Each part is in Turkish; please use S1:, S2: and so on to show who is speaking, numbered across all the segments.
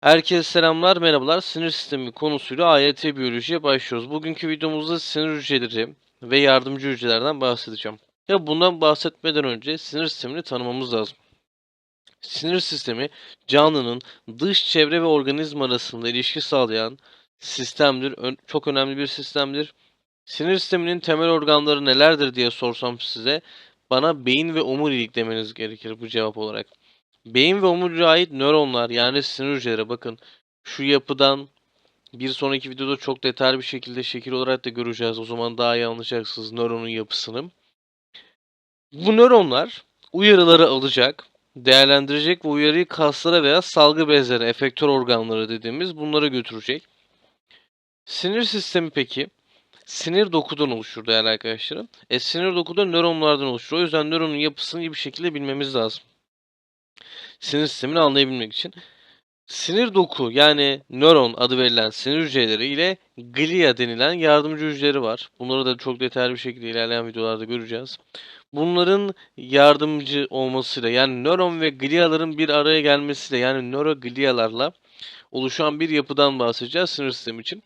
S1: Herkese selamlar, merhabalar. Sinir sistemi konusuyla AYT biyolojiye başlıyoruz. Bugünkü videomuzda sinir hücreleri ve yardımcı hücrelerden bahsedeceğim. Ya bundan bahsetmeden önce sinir sistemini tanımamız lazım. Sinir sistemi canlının dış çevre ve organizma arasında ilişki sağlayan sistemdir. Çok önemli bir sistemdir. Sinir sisteminin temel organları nelerdir diye sorsam size bana beyin ve omurilik demeniz gerekir bu cevap olarak. Beyin ve omuriliğe ait nöronlar yani sinir hücreleri bakın şu yapıdan bir sonraki videoda çok detaylı bir şekilde şekil olarak da göreceğiz. O zaman daha iyi anlayacaksınız nöronun yapısını. Bu nöronlar uyarıları alacak, değerlendirecek ve uyarıyı kaslara veya salgı bezlere, efektör organları dediğimiz bunlara götürecek. Sinir sistemi peki sinir dokudan oluşur değerli arkadaşlarım. E, sinir dokuda nöronlardan oluşur. O yüzden nöronun yapısını iyi bir şekilde bilmemiz lazım sinir sistemini anlayabilmek için. Sinir doku yani nöron adı verilen sinir hücreleri ile glia denilen yardımcı hücreleri var. Bunları da çok detaylı bir şekilde ilerleyen videolarda göreceğiz. Bunların yardımcı olmasıyla yani nöron ve gliaların bir araya gelmesiyle yani nöroglialarla oluşan bir yapıdan bahsedeceğiz sinir sistemi için.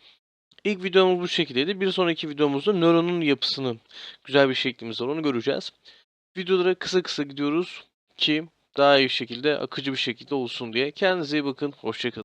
S1: İlk videomuz bu şekildeydi. Bir sonraki videomuzda nöronun yapısının güzel bir şeklimiz var onu göreceğiz. Videolara kısa kısa gidiyoruz ki daha iyi şekilde, akıcı bir şekilde olsun diye. Kendinize iyi bakın. Hoşçakalın.